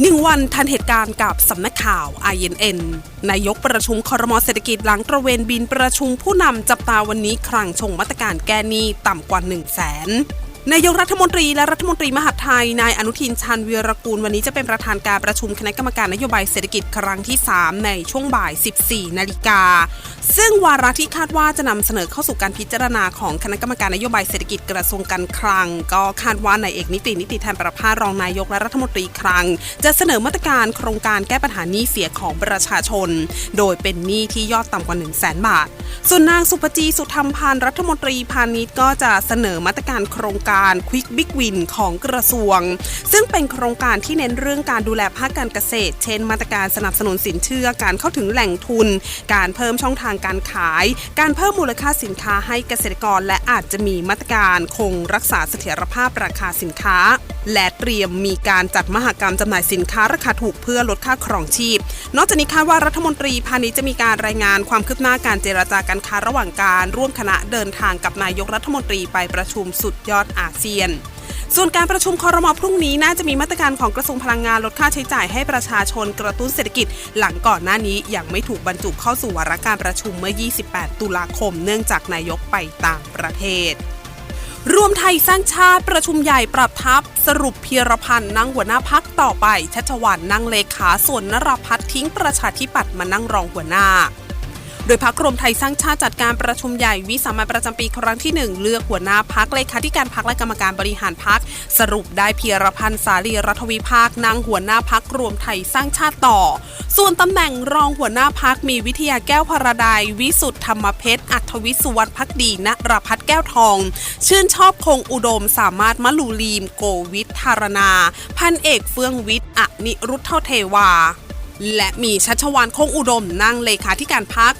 หนึ่งวันทันเหตุการณ์กับสำนักข่าว INN นายกประชุมคอรมอเศรษฐกิจหลังตระเวนบินประชุมผู้นำจับตาวันนี้ครั้งชงมาตรการแก้หนี้ต่ำกว่า 1 0 0 0 0แสน นายกรัฐมนตรีและรัฐมนตรีมหาดไทย นายอนุทินชาญวีรกูล วันนี้จะเป็นประธานการประชุมคณะกรรมการนโยบายเศรษฐกิจครั้งที่ 3 ในช่วงบ่าย 14 นาฬิกา ซึ่งวาระที่คาดว่าจะนำเสนอเข้าสู่การพิจารณาของคณะกรรมการนโยบายเศรษฐกิจกระทรวงการคลัง ก็คาดว่านายเอกนิตินิติแทนประภารองนายกและรัฐมนตรีคลัง จะเสนอมาตรการโครงการแก้ปัญหาหนี้เสียของประชาชน โดยเป็นหนี้ที่ยอดต่ำกว่า 1 0 0 0 0แสนบาท ส่วนนางสุปจีสุธรรมพันธ์รัฐมนตรีพาณิชย์ก็จะเสนอมาตรการโครงการ Quick Big Win ของกระทรวง ซึ่งเป็นโครงการที่เน้นเรื่องการดูแลภาคการเกษตร เช่น มาตรการสนับสนุนสินเชื่อการเข้าถึงแหล่งทุน การเพิ่มช่องทางการขาย การเพิ่มมูลค่าสินค้าให้เกษตรกร และอาจจะมีมาตรการคงรักษาเสถียรภาพราคาสินค้า และเตรียมมีการจัดมหกรรมจำหน่ายสินค้าราคาถูกเพื่อลดค่าครองชีพ นอกจากนี้คาดว่ารัฐมนตรีพาณิชย์จะมีการรายงานความคืบหน้าการเจรจาการค้าระหว่างการร่วมคณะเดินทางกับนายกรัฐมนตรีไปประชุมสุดยอดอาเซียนส่วนการประชุมคอรมอพรุ่งนี้น่าจะมีมาตรการของกระทรวงพลังงานลดค่าใช้จ่ายให้ประชาชนกระตุ้นเศรษฐกิจ หลังก่อนหน้านี้ยังไม่ถูกบรรจุเข้าสู่วาระการประชุมเมื่อ 28 ตุลาคม เนื่องจากนายกไปต่างประเทศ รวมไทยสร้างชาติประชุมใหญ่ปรับทัพสรุปเพียรพันธ์นั่งหัวหน้าพักต่อไปชัชวานนั่งเลขาส่วนนรพัฒน์ทิ้งประชาธิปัตย์มานั่งรองหัวหน้า โดยพักรวมไทยสร้างชาติจัดการประชุมใหญ่วิสามันประจำปีครั้งที่ 1 เลือกหัวหน้าพักเลขาธิการพักและกรรมการบริหารพัก สรุปได้เพียรพันธ์สาลีรัฐวิภาคนางหัวหน้าพักรวมไทยสร้างชาติต่อ ส่วนตำแหน่งรองหัวหน้าพักมีวิทยาแก้วพราดายวิสุทธธรรมเพชรอัธวิสุวรรณพักดีณรพัฒแก้วทอง ชื่นชอบคงอุดมสามารถมะลูลีม โกวิทธารณา พันเอกเฟื่องวิทย์อนิรุทธเทวาและมีชัชวานคงอุดมนั่งเลขาธิการพัก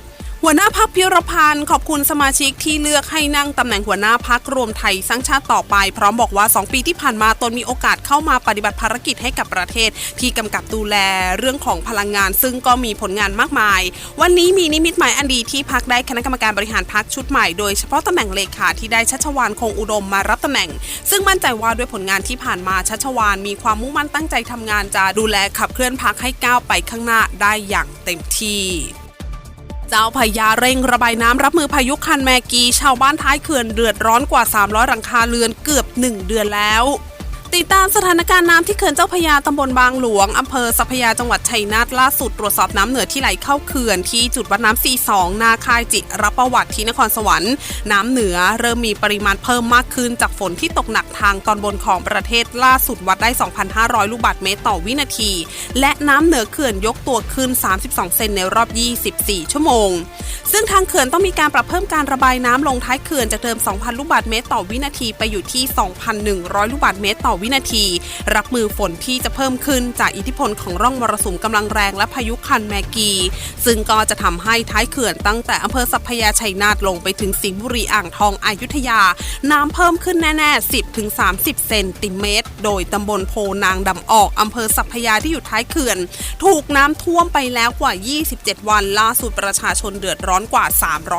หัวหน้าพักพิรพันธ์ขอบคุณสมาชิกที่เลือกให้นั่งตำแหน่งหัวหน้าพักรวมไทยสร้างชาติต่อไป พร้อมบอกว่า 2 ปีที่ผ่านมาตนมีโอกาสเข้ามาปฏิบัติภารกิจให้กับประเทศ ที่กำกับดูแลเรื่องของพลังงาน ซึ่งก็มีผลงานมากมาย วันนี้มีนิมิตหมายอันดีที่พักได้คณะกรรมการบริหารพักชุดใหม่โดยเฉพาะตำแหน่งเลขาที่ได้ชัชวานคงอุดมมารับตำแหน่ง ซึ่งมั่นใจว่าด้วยผลงานที่ผ่านมาชัชวานมีความมุ่งมั่นตั้งใจทำงานจะดูแลขับเคลื่อนพักให้ก้าวไปข้างหน้าได้อย่างเต็มที่ เจ้าพญาเร่งระบายน้ำรับมือพายุคันแมกี ชาวบ้านท้ายเขื่อนเดือดร้อนกว่า 300 หลังคาเรือนเกือบ 1 เดือนแล้ว ติดตามสถานการณ์น้ำที่เขื่อนเจ้าพญาตำบลบางหลวงอำเภอสัพยาจังหวัดชัยนาทล่าสุดตรวจสอบน้ำเหนือที่ไหลเข้าเขื่อนที่จุดวัดน้ำ42นาคายจิรับประวัติที่นครสวรรค์ น้ำเหนือเริ่มมีปริมาณเพิ่มมากขึ้นจากฝนที่ตกหนักทางตอนบนของประเทศล่าสุดวัดได้ 2,500 ลูกบาศก์เมตรต่อวินาที และน้ำเหนือเขื่อนยกตัวขึ้น 32 เซนในรอบ 24 ชั่วโมง ซึ่งทางเขื่อนต้องมีการปรับเพิ่มการระบายน้ำลงท้ายเขื่อนจากเดิม 2,000 ลูกบาศก์เมตรต่อวินาทีไปอยู่ที่ 2,100 ลูกบาศก์เมตรต่อวินาที รับมือฝนที่จะเพิ่มขึ้นจากอิทธิพลของร่องมรสุมกำลังแรงและพายุคันแมกี ซึ่งก็จะทำให้ท้ายเขื่อนตั้งแต่อำเภอสัพยาชัยนาทลงไปถึงสิงห์บุรีอ่างทองอายุทยา น้ำเพิ่มขึ้นแน่ๆ 10-30 เซนติเมตร โดยตำบลโพนางดำออกอำเภอสัพพยาที่อยู่ท้ายเขื่อน ถูกน้ำท่วมไปแล้วกว่า 27 วันล่าสุดประชาชนเดือดร้อนกว่า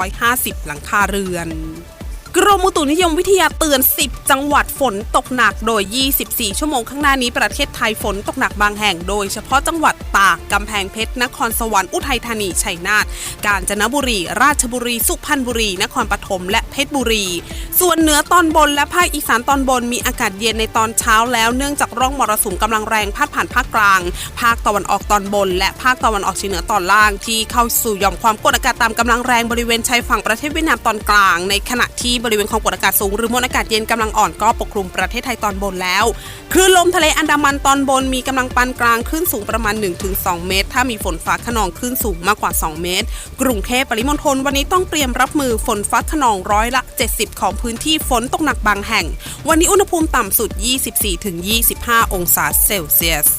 350 หลังคาเรือน กรมอุตุนิยมวิทยาเตือน 10 จังหวัดฝนตกหนักโดย 24 ชั่วโมงข้างหน้านี้ประเทศไทยฝนตกหนักบางแห่ง โดยเฉพาะจังหวัดตาก กำแพงเพชร นครสวรรค์ อุทัยธานี ชัยนาท กาญจนบุรี ราชบุรี สุพรรณบุรี นครปฐม และเพชรบุรี ส่วนเหนือตอนบนและภาคอีสานตอนบนมีอากาศเย็นในตอนเช้าแล้ว เนื่องจากร่องมรสุมกำลังแรงพาดผ่านภาคกลาง ภาคตะวันออกตอนบน และภาคตะวันออกเฉียงเหนือตอนล่างที่เข้าสู่หย่อมความกดอากาศต่ำกำลังแรงบริเวณชายฝั่งประเทศเวียดนามตอนกลาง ในขณะที่บริเวณความกดอากาศสูงหรือมวลอากาศเย็นกำลังอ่อนก็ปกคลุมประเทศไทยตอนบนแล้วคลื่นลมทะเลอันดามันตอนบนมีกำลังปานกลางคลื่นสูงประมาณ 1-2 เมตร ถ้ามีฝนฟ้าขนองคลื่นสูงมากกว่า 2 เมตร กรุงเทพปริมณฑลวันนี้ต้องเตรียมรับมือฝนฟ้าขนองร้อยละ 70 ของพื้นที่ฝนตกหนักบางแห่ง วันนี้อุณหภูมิต่ำสุด 24-25 องศาเซลเซียส